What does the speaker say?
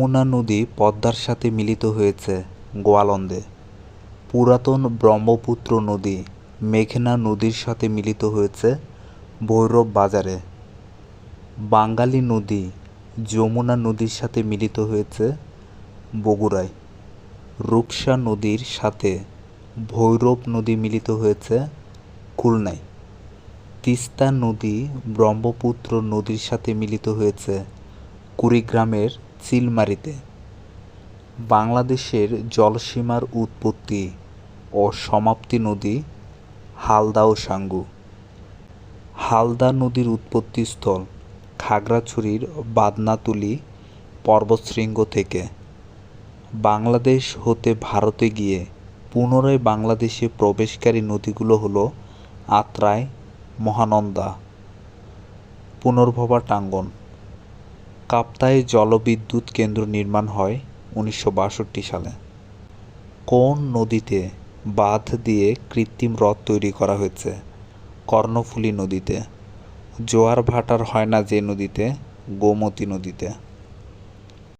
যমুনা নদী পদ্মার সাথে মিলিত হয়েছে গোয়ালন্দে। পুরাতন ব্রহ্মপুত্র নদী মেঘনা নদীর সাথে মিলিত হয়েছে ভৈরব বাজারে। বাঙালি নদী যমুনা নদীর সাথে মিলিত হয়েছে বগুড়ায়। রূপসা নদীর সাথে ভৈরব নদী মিলিত হয়েছে খুলনায়। তিস্তা নদী ব্রহ্মপুত্র নদীর সাথে মিলিত হয়েছে কুড়িগ্রামের চিলমারিতে। বাংলাদেশের জলসীমার উৎপত্তি ও সমাপ্তি নদী হালদা ও সাঙ্গু। হালদা নদীর উৎপত্তিস্থল খাগড়াছড়ির বাদনাতুলি পর্বতশৃঙ্গ থেকে। বাংলাদেশ হতে ভারতে গিয়ে পুনরায় বাংলাদেশে প্রবেশকারী নদীগুলো হলো আত্রাই, মহানন্দা, পুনর্ভবা টাঙ্গন। কাপ্তাই জলবিদ্যুৎ কেন্দ্র নির্মাণ হয় উনিশশো বাষট্টি সালে। কোন নদীতে বাঁধ দিয়ে কৃত্রিম হ্রদ তৈরি করা হয়েছে? কর্ণফুলী নদীতে। জোয়ার ভাটার হয় না যে নদীতে, গোমতী নদীতে।